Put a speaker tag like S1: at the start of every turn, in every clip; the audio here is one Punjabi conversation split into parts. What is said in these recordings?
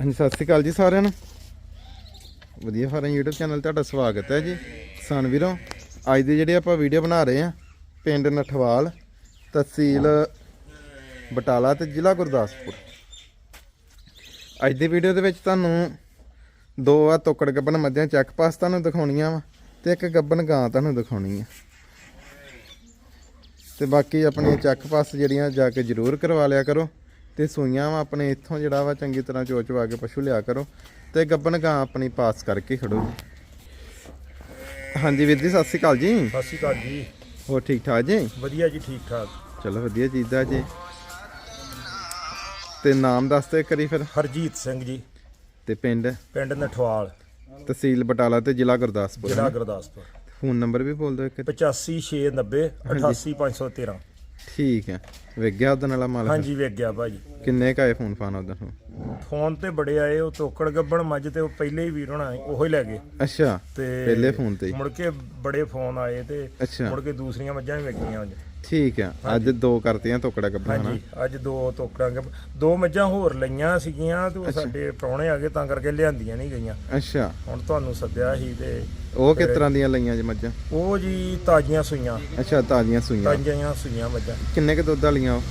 S1: ਹਾਂਜੀ, ਸਤਿ ਸ਼੍ਰੀ ਅਕਾਲ ਜੀ ਸਾਰਿਆਂ ਨੂੰ। ਵਧੀਆ ਫਾਰਮ YouTube ਚੈਨਲ ਤੁਹਾਡਾ ਸਵਾਗਤ ਹੈ ਜੀ। ਕਿਸਾਨ ਵੀਰੋ, ਅੱਜ ਦੀ ਜਿਹੜੀ ਆਪਾਂ ਵੀਡੀਓ ਬਣਾ ਰਹੇ ਆ ਪਿੰਡ ਨਠਵਾਲ, ਤਹਿਸੀਲ ਬਟਾਲਾ ਤੇ ਜ਼ਿਲ੍ਹਾ ਗੁਰਦਾਸਪੁਰ। ਅੱਜ ਦੀ ਵੀਡੀਓ ਦੇ ਵਿੱਚ ਤੁਹਾਨੂੰ ਦੋ ਆ ਤੋਕੜ ਗੱਬਨ ਮੱਝਾਂ, ਚੱਕ ਪਾਸ ਤੁਹਾਨੂੰ ਦਿਖਾਉਣੀਆਂ ਵਾ ਤੇ ਇੱਕ ਗੱਬਨ ਗਾਂ ਤੁਹਾਨੂੰ ਦਿਖਾਉਣੀ ਆ। ਤੇ ਬਾਕੀ ਆਪਣੀਆਂ ਚੱਕ ਪਾਸ ਜਿਹੜੀਆਂ ਜਾ ਕੇ ਜ਼ਰੂਰ ਕਰਵਾ ਲਿਆ ਕਰੋ। ਤੇ ਸੂਈਆਂ ਵਾ ਆਪਣੇ ਇੱਥੋਂ ਜਿਹੜਾ ਵਾ ਚੰਗੀ ਤਰ੍ਹਾਂ ਚੋਚਵਾ ਕੇ ਪਸ਼ੂ ਲਿਆ ਕਰੋ ਤੇ ਗੱਬਨ ਗਾਂ ਆਪਣੀ ਪਾਸ ਕਰਕੇ ਖੜੋ ਹਾਂਜੀ ਵੀਰ ਜੀ ਸਤਿ ਸ਼੍ਰੀ ਅਕਾਲ ਜੀ।
S2: ਸਤਿ ਸ਼੍ਰੀ ਅਕਾਲ ਜੀ।
S1: ਹੋਰ ਠੀਕ ਠਾਕ ਜੀ?
S2: ਵਧੀਆ ਜੀ ਠੀਕ ਠਾਕ।
S1: ਚਲੋ ਵਧੀਆ ਚੀਜ਼ਾਂ ਜੀ। ਤੇ ਨਾਮ ਦੱਸ ਤੇ ਕਰੀ ਫਿਰ।
S2: ਹਰਜੀਤ ਸਿੰਘ ਜੀ
S1: ਤੇ ਪਿੰਡ?
S2: ਪਿੰਡ ਨਠਵਾਲ
S1: ਤਹਿਸੀਲ ਬਟਾਲਾ ਤੇ ਜ਼ਿਲ੍ਹਾ ਗੁਰਦਾਸਪੁਰ
S2: ਜ਼ਿਲ੍ਹਾ ਗੁਰਦਾਸਪੁਰ।
S1: ਫੋਨ ਨੰਬਰ ਵੀ ਬੋਲ ਦਿਓ ਇੱਕ
S2: 85690 88513
S1: ਠੀਕ ਹੈ। ਵੇਖ ਗਿਆ ਉਹਦੇ ਨਾਲ ਮਾਲ
S2: ਹਾਂਜੀ ਵੇਖ ਗਿਆ ਭਾਜੀ।
S1: ਕਿੰਨੇ ਕਾਏ ਫੋਨ ਫਾਨ ਉਹਦਾ ਨੂੰ?
S2: ਫੋਨ ਤੇ ਬੜੇ ਆਏ ਉਹ ਤੋਕੜ ਗੱਬਣ ਮੱਝ ਤੇ ਉਹ ਪਹਿਲੇ ਹੀ ਵੀਰ ਹੋਣਾ ਉਹੋ ਹੀ ਲੈ ਗਏ।
S1: ਅੱਛਾ
S2: ਤੇ
S1: ਪਹਿਲੇ ਫੋਨ ਤੇ ਹੀ।
S2: ਮੁੜ ਕੇ ਬੜੇ ਫੋਨ ਆਏ ਤੇ
S1: ਅੱਛਾ।
S2: ਮੁੜ ਕੇ ਦੂਸਰੀਆਂ ਮੱਝਾਂ ਵੀ ਵੇਖੀਆਂ ਅੱਜ
S1: ਠੀਕ ਹੈ ਅੱਜ ਦੋ ਕਰਤੀਆਂ ਤੋਕੜਾ ਗੱਬਣਾ
S2: ਹਾਂਜੀ ਅੱਜ ਦੋ ਤੋਕੜਾਂ ਗੱਬ ਦੋ ਮੱਝਾਂ ਹੋਰ ਲਈਆਂ ਸੀਗੀਆਂ ਤੇ ਉਹ ਸਾਡੇ ਪ੍ਰਾਹੁਣੇ ਆ ਗਏ ਤਾਂ ਕਰਕੇ ਲਿਆਂਦੀਆਂ ਨਹੀਂ ਗਈਆਂ।
S1: ਅੱਛਾ।
S2: ਹੁਣ ਤੁਹਾਨੂੰ ਸੱਦਿਆ ਸੀ ਤੇ
S1: ਉਹ ਕਿਸ ਤਰ੍ਹਾਂ ਦੀਆਂ ਲਈਆਂ ਜੀ ਮੱਝਾਂ?
S2: ਉਹ ਜੀ ਤਾਜ਼ੀਆਂ ਸੂਈਆਂ।
S1: ਅੱਛਾ ਤਾਜ਼ੀਆਂ ਸੂਈਆਂ।
S2: ਤਾਜ਼ੀਆਂ ਸੂਈਆਂ ਮੱਝਾਂ।
S1: ਕਿੰਨੇ ਕ ਦੁੱਧ ਵਾਲੀਆਂ ਉਹ?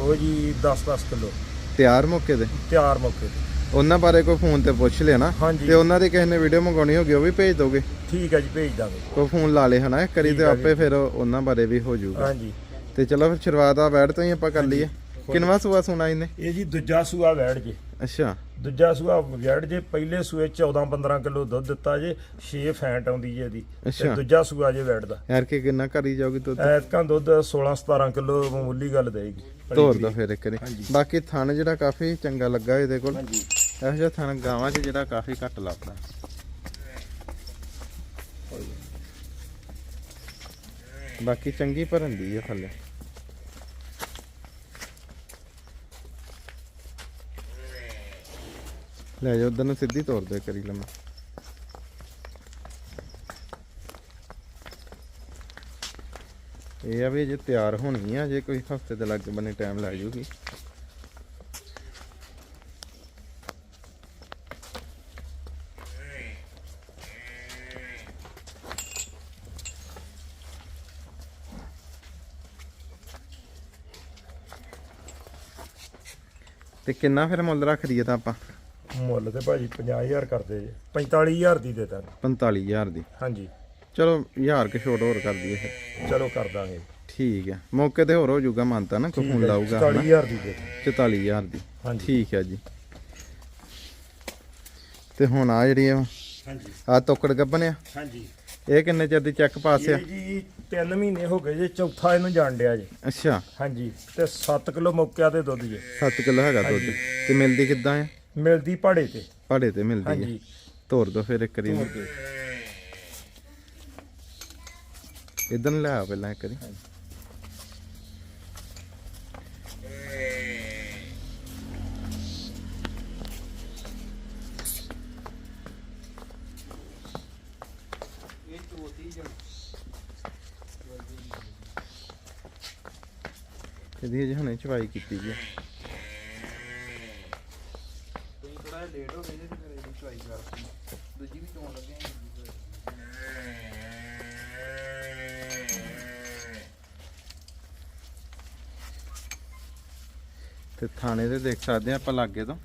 S2: ਉਹ ਜੀ 10-10 ਕਿਲੋ।
S1: ਤਿਆਰ ਮੌਕੇ ਤੇ?
S2: ਤਿਆਰ ਮੌਕੇ ਤੇ।
S1: ਉਹਨਾਂ ਬਾਰੇ ਕੋਈ ਫੋਨ ਤੇ ਪੁੱਛ ਲਿਆ ਨਾ
S2: ਹਾਂਜੀ।
S1: ਤੇ ਉਹਨਾਂ ਦੀ ਕਿਸੇ ਨੇ ਵੀਡੀਓ ਮੰਗਾਉਣੀ ਹੋਗੀ ਉਹ ਵੀ ਭੇਜ ਦੋਗੇ?
S2: ਠੀਕ ਹੈ ਜੀ ਭੇਜ ਦਾਂਗੇ।
S1: ਕੋਈ ਫੋਨ ਲਾ ਲੇ ਹਨਾ ਇੱਕ ਕਰੀ ਤੇ ਆਪੇ ਫਿਰ ਉਹਨਾਂ ਬਾਰੇ ਵੀ ਹੋ ਜਾਊਗਾ।
S2: ਹਾਂਜੀ।
S1: ਤੇ ਚਲੋ ਫਿਰ ਸ਼ੁਰੂਆਤ ਆ ਬੈਠ ਤੋਂ ਹੀ ਆਪਾਂ ਕਰ ਲਈਏ। ਕਿੰਨਵਾ ਸੂਆ ਸੁਣਾ ਇਹਨੇ?
S2: ਇਹ ਜੀ ਦੂਜਾ ਸੂਆ ਵੈੜ ਜੇ।
S1: ਅੱਛਾ।
S2: ਦੂਜਾ ਸੂਆ ਵੈੜ ਜੇ ਪਹਿਲੇ ਸੂਏ 14-15 ਕਿਲੋ ਦੁੱਧ ਦਿੱਤਾ ਜੇ 6 ਫੈਂਟ ਆਉਂਦੀ ਜੇ ਇਹਦੀ।
S1: ਅੱਛਾ।
S2: ਤੇ ਦੂਜਾ ਸੂਆ ਜੇ ਵੈੜ ਦਾ
S1: ਯਾਰ ਕਿ ਕਿੰਨਾ ਕਰੀ ਜਾਊਗੀ ਦੁੱਧ?
S2: ਐਤਕਾਂ ਦੁੱਧ 16-17 ਕਿਲੋ ਮਾਮੂਲੀ ਗੱਲ ਦੇਗੀ।
S1: ਤੋਰ ਦੋ ਫਿਰ ਇੱਕ
S2: ਹਾਂਜੀ।
S1: ਬਾਕੀ ਥਣ ਜਿਹੜਾ ਕਾਫੀ ਚੰਗਾ ਲੱਗਾ ਇਹਦੇ ਕੋਲ।
S2: ਹਾਂਜੀ।
S1: ਇਹੋ ਜਿਹਾ ਥਣ ਗਾਵਾਂ 'ਚ ਜਿਹੜਾ ਕਾਫੀ ਘੱਟ ਲੱਭਦਾ। ਬਾਕੀ ਚੰਗੀ ਭਰਨ ਦੀ ਹੈ ਥੱਲੇ। ਲੈ ਜਾ ਉਧਰ ਨੂੰ ਸਿੱਧੀ ਤੋਰ ਦੇ ਕਰੀ ਲਵਾਂ ਇਹ ਆ ਵੀ ਜੇ ਤਿਆਰ ਹੋਣੀ ਆ ਜੇ ਕੋਈ ਹਫ਼ਤੇ ਦੇ ਲੱਗ ਬੰਨੇ ਟਾਈਮ ਲੱਗ ਜੂਗੀ। ਤੇ ਕਿੰਨਾ ਫਿਰ ਮੁੱਲ ਰੱਖ ਦਈਏ ਤਾਂ ਆਪਾਂ?
S2: ਮੁੱਲ ਤੇ ਭਾਜੀ 50000 ਕਰਦੇ ਜੇ। 45000 ਦੀ ਦੇ ਦਾਂ
S1: 45000 ਦੀ।
S2: ਹਾਂਜੀ।
S1: ਚਲੋ 1000 ਕੇ ਛੋਟ ਹੋਰ ਕਰ ਦਈਏ ਫਿਰ।
S2: ਚਲੋ ਕਰ ਦਾਂਗੇ।
S1: ਠੀਕ ਹੈ। ਮੌਕੇ ਤੇ ਹੋਰ ਹੋ ਜਾਊਗਾ ਮੰਨਤਾ ਨਾ ਕੋਈ ਫੋਨ ਲਾਊਗਾ ਹਨਾ
S2: 45000 ਦੀ ਦੇ ਦਾਂ
S1: 44000 ਦੀ।
S2: ਹਾਂਜੀ।
S1: ਠੀਕ ਹੈ ਜੀ। ਤੇ ਹੁਣ ਆ ਜਿਹੜੀ ਆ
S2: ਹਾਂਜੀ।
S1: ਆ ਤੋਕੜ ਗੱਬਨ ਆ।
S2: ਹਾਂਜੀ।
S1: ਇਹ ਕਿੰਨੇ ਚਿਰ ਦੀ ਚੈੱਕ ਪਾਸ ਆ?
S2: ਇਹ ਜੀ 3 ਮਹੀਨੇ ਹੋ ਗਏ ਜੇ ਚੌਥਾ ਇਹਨੂੰ ਜਾਣ ਡਿਆ ਜੇ।
S1: ਅੱਛਾ।
S2: ਹਾਂਜੀ। ਤੇ 7 ਕਿਲੋ ਮੁੱਕਿਆ ਤੇ ਦੁੱਧ ਜੇ।
S1: 7 ਕਿਲੋ ਹੈਗਾ ਦੁੱਧ। ਤੇ ਮਿਲਦੀ ਕਿੱਦਾਂ ਆ?
S2: ਮਿਲਦੀ ਪਹਾੜੇ ਤੇ।
S1: ਪਹਾੜੇ ਤੇ ਮਿਲਦੀ ਹੈ।
S2: ਹਾਂਜੀ।
S1: ਤੋਰ ਦੋ ਫਿਰ ਇੱਕ ਵਾਰੀ। ਇਦਾਂ ਲੈ ਆ ਪਹਿਲਾਂ ਇੱਕ ਵਾਰੀ। ਇਹਦੀ ਅਜੇ ਹੁਣੇ ਚਵਾਈ ਕੀਤੀ ਜੀ।
S3: ਥੋੜਾ ਲੇਟ ਹੋ ਗਏ ਜੇ ਤੇ ਫਿਰ ਇਹਦੀ ਚੁਆਈ ਕਰਤੀ ਦੂਜੀ ਵੀ ਚੋਣ ਲੱਗੇ ਆਂ। ਦੂਜੀ ਚੁਆਈ।
S1: ਤੇ ਥਾਣੇ ਤੇ ਦੇਖ ਸਕਦੇ ਆ ਆਪਾਂ ਲਾਗੇ ਤੋਂ।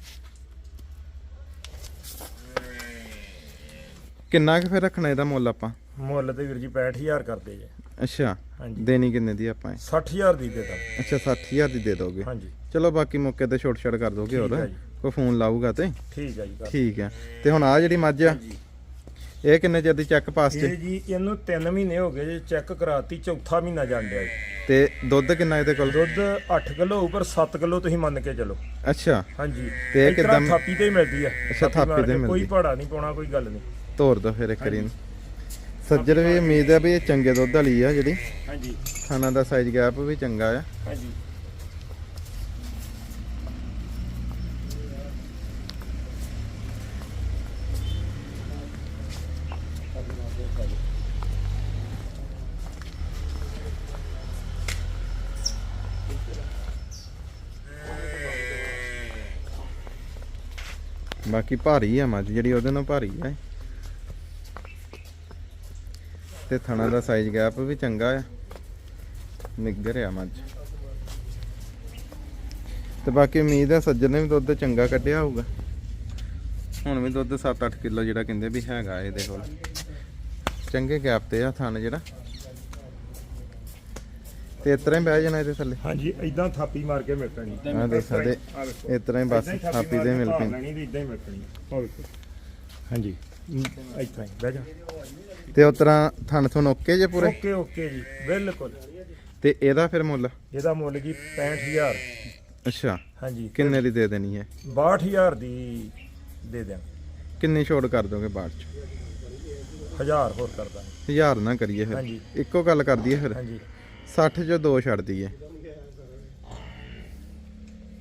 S1: ਕਿੰਨਾ ਕੁ ਫਿਰ ਰੱਖਣਾ ਇਹਦਾ ਮੁੱਲ ਆਪਾਂ?
S2: ਮੁੱਲ ਤੇ ਵੀਰ ਜੀ 65000 ਕਰਦੇ ਜੇ।
S1: ਅੱਛਾ
S2: ਹਾਂਜੀ।
S1: ਦੇਣੀ ਕਿੰਨੇ ਦੀ ਆਪਾਂ ਇਹ?
S2: 60000 ਦੀ ਦੇ ਦਾਂ
S1: ਅੱਛਾ 60000 ਦੀ ਦੇ ਦੋਗੇ।
S2: ਹਾਂਜੀ।
S1: ਚਲੋ ਬਾਕੀ ਮੌਕੇ ਤੇ ਛੋਟ ਛੋਟ ਕਰ ਦੋਗੇ ਹੋਰ।
S2: ਠੀਕ ਹੈ ਜੀ।
S1: ਕੋਈ ਫੋਨ ਲਾਊਗਾ ਤੇ?
S2: ਠੀਕ ਹੈ ਜੀ
S1: ਠੀਕ ਹੈ ਤੇ ਹੁਣ ਆ ਜਿਹੜੀ ਮੱਝ ਆ ਇਹ ਕਿੰਨੇ ਚਿਰ ਦੀ ਚੈੱਕ ਪਾਸ
S2: ਇਹ
S1: ਤੇ?
S2: ਜੀ ਇਹਨੂੰ 3 ਮਹੀਨੇ ਹੋ ਗਏ ਜੇ ਚੈੱਕ ਕਰਾਤੀ ਚੌਥਾ ਮਹੀਨਾ ਜਾਣ ਡਿਆ ਜੀ।
S1: ਤੇ ਦੁੱਧ ਕਿੰਨਾ ਇਹਦੇ ਕੋਲ?
S2: ਦੁੱਧ 8 ਕਿਲੋ ਉੱਪਰ 7 ਕਿਲੋ ਤੁਸੀਂ ਮੰਨ ਕੇ ਚੱਲੋ।
S1: ਅੱਛਾ।
S2: ਹਾਂਜੀ।
S1: ਤੇ ਇਹ
S2: ਇਸ ਤਰ੍ਹਾਂ
S1: ਕਿੱਦਾਂ-
S2: ਥਾਪੀ ਤੇ ਹੀ ਮਿਲਦੀ ਆ।
S1: ਅੱਛਾ, ਥਾਪੀ
S2: ਮਾਰ
S1: ਤੇ
S2: ਕੇ
S1: ਮਿਲਦੀ।
S2: ਕੋਈ ਭਾੜਾ ਨਹੀਂ ਪਾਉਣਾ ਕੋਈ ਗੱਲ ਨਹੀਂ।
S1: ਤੋਰ ਦੋ ਫਿਰ ਇੱਕ ਵਾਰੀ। ਇਹਨੂੰ। ਸੱਜਰ ਵੀ ਉਮੀਦ ਹੈ ਵੀ ਇਹ ਚੰਗੇ ਦੁੱਧ ਵਾਲੀ ਆ ਜਿਹੜੀ।
S2: ਹਾਂਜੀ।
S1: ਖਾਣਾ ਦਾ ਸਾਈਜ਼ ਗੈਪ ਵੀ ਚੰਗਾ ਆ।
S2: ਹਾਂਜੀ।
S1: ਬਾਕੀ ਭਾਰੀ ਆ ਮੱਝ, ਜਿਹੜੀ ਉਹਦੇ ਨਾਲ ਭਾਰੀ ਆ ਤੇ ਥਣਾ ਦਾ ਸਾਈਜ਼ ਗੈਪ ਵੀ ਚੰਗਾ ਆ। ਨਿੱਗਰ ਆ ਮੱਝ। ਤੇ ਬਾਕੀ ਉਮੀਦ ਹੈ ਸੱਜਣ ਨੇ ਵੀ ਦੁੱਧ ਚੰਗਾ ਕੱਢਿਆ ਹੋਊਗਾ। ਹੁਣ ਵੀ ਦੁੱਧ 7-8 ਕਿਲੋ ਜਿਹੜਾ ਕਹਿੰਦੇ ਵੀ ਹੈਗਾ ਇਹਦੇ ਕੋਲ। ਚੰਗੇ ਗੈਪ ਤੇ ਆ ਥਣ ਜਿਹੜਾ। ਤੇ ਇਸ ਤਰ੍ਹਾਂ ਹੀ ਬਹਿ ਜਾਣਾ ਇਹਦੇ ਥੱਲੇ।
S2: ਹਾਂਜੀ ਇਦਾਂ ਥਾਪੀ ਮਾਰ ਕੇ ਮਿਲ ਪੈਣੀ
S1: ਆ ਦੇਖ ਸਕਦੇ। ਇਸ ਤਰ੍ਹਾਂ ਹੀ ਬਸ
S2: ਹੀ
S1: ਥਾਪੀ ਦੇ ਮਿਲ ਪਈ।
S2: ਲੈਣੀ ਤੇ ਇਦਾਂ ਹੀ ਮਿਲ ਪੈਣੀ ਵੇਖੋ। ਹਾਂਜੀ ਹੀ ਬਹਿ ਜਾ।
S1: ਤੇ ਉਸ ਤਰ੍ਹਾਂ ਥਣ ਥਣ ਓਕੇ ਜੇ ਪੂਰੇ?
S2: ਓਕੇ ਓਕੇ ਜੀ ਬਿਲਕੁਲ।
S1: ਤੇ ਇਹਦਾ ਫਿਰ ਮੁੱਲ?
S2: ਇਹਦਾ ਮੁੱਲ ਜੀ 65000
S1: ਅੱਛਾ
S2: ਹਾਂਜੀ।
S1: ਕਿੰਨੇ ਦੀ ਦੇ ਦੇਣੀ ਹੈ?
S2: 62000 ਦੀ ਦੇ ਦਿਆਂ।
S1: ਕਿੰਨੀ ਛੋਟ ਕਰ ਦੋਗੇ ਬਾਅਦ ਚ?
S2: 1000 ਹੋਰ ਕਰਦਾ
S1: ਹਜ਼ਾਰ ਨਾ ਕਰੀਏ ਫਿਰ।
S2: ਹਾਂਜੀ।
S1: ਇੱਕੋ ਗੱਲ ਕਰ ਦਈਏ ਫਿਰ।
S2: ਹਾਂਜੀ।
S1: 60 ਚੋਂ ਦੋ ਛੱਡ ਦਈਏ।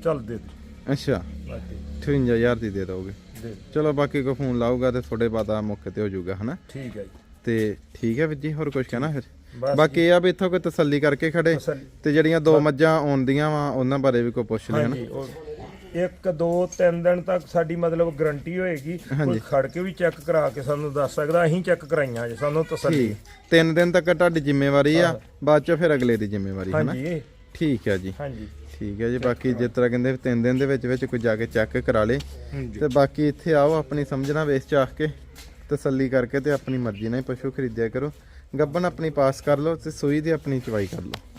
S2: ਚੱਲ ਦੇ ਦੇ।
S1: ਅੱਛਾ।
S2: ਬਾਕੀ।
S1: 58000 ਦੀ ਦੇ ਦੋਗੇ।
S2: ਦੇ
S1: ਚਲੋ ਬਾਕੀ ਕੋ ਫੋਨ ਲਾਊਗਾ ਤੇ ਥੋੜੇ ਬਾਅਦ ਮੌਕੇ ਤੇ ਹੋ ਜਾਊਗਾ ਹਨਾ?
S2: ਠੀਕ ਹੈ ਜੀ।
S1: ਤੇ ਠੀਕ ਹੈ ਵੀਰ ਜੀ ਹੋਰ ਕੁਝ ਕਹਿਣਾ ਫਿਰ?
S2: ਬਸ
S1: ਬਾਕੀ ਇਹ ਆ ਵੀ ਇੱਥੋਂ ਕੋਈ ਤਸੱਲੀ ਕਰਕੇ ਖੜੇ
S2: ਤਸੱਲੀ।
S1: ਤੇ ਜਿਹੜੀਆਂ ਦੋ ਮੱਝਾਂ ਆਉਂਦੀਆਂ ਵਾ ਉਹਨਾਂ ਬਾਰੇ ਵੀ ਕੋਈ ਪੁੱਛ ਲਿਆ ਹਨਾ?
S2: ਹਾਂਜੀ ਉਹ ਇੱਕ ਦੋ ਤਿੰਨ ਦਿਨ ਤੱਕ ਸਾਡੀ ਮਤਲਬ ਗਰੰਟੀ ਹੋਏਗੀ। ਕੋਈ ਖੜ ਕੇ ਵੀ ਚੈੱਕ ਕਰਾ ਕੇ ਸਾਨੂੰ ਦੱਸ ਸਕਦਾ ਅਸੀਂ ਚੈੱਕ ਕਰਾਈਆਂ ਜੇ ਸਾਨੂੰ ਤਸੱਲੀ।
S1: ਤਿੰਨ ਦਿਨ ਤੱਕ ਤੁਹਾਡੀ ਜ਼ਿੰਮੇਵਾਰੀ ਆ ਬਾਅਦ ਚ ਫਿਰ ਅਗਲੇ ਦੀ ਜ਼ਿੰਮੇਵਾਰੀ ਹਨਾ?
S2: ਹਾਂਜੀ।
S1: ਠੀਕ ਹੈ ਜੀ।
S2: ਹਾਂਜੀ।
S1: ਠੀਕ ਹੈ ਜੀ ਬਾਕੀ ਜਿਸ ਤਰ੍ਹਾਂ ਕਹਿੰਦੇ ਤਿੰਨ ਦਿਨ ਦੇ ਵਿੱਚ ਵਿੱਚ ਕੋਈ ਜਾ ਕੇ ਚੈੱਕ ਕਰਾ ਲੇ। ਤੇ ਬਾਕੀ ਇੱਥੇ ਆਓ ਆਪਣੀ ਸਮਝਣਾ ਵੇਚ ਚਾਹ ਕੇ ਤਸੱਲੀ ਕਰਕੇ ਤੇ ਆਪਣੀ ਮਰਜ਼ੀ ਨਾਲ ਹੀ ਪਸ਼ੂ ਖਰੀਦਿਆ ਕਰੋ। ਗੱਬਨ ਆਪਣੀ ਪਾਸ ਕਰ ਲਓ ਤੇ ਸੂਈ ਦੀ ਆਪਣੀ ਚਵਾਈ ਕਰ ਲਓ।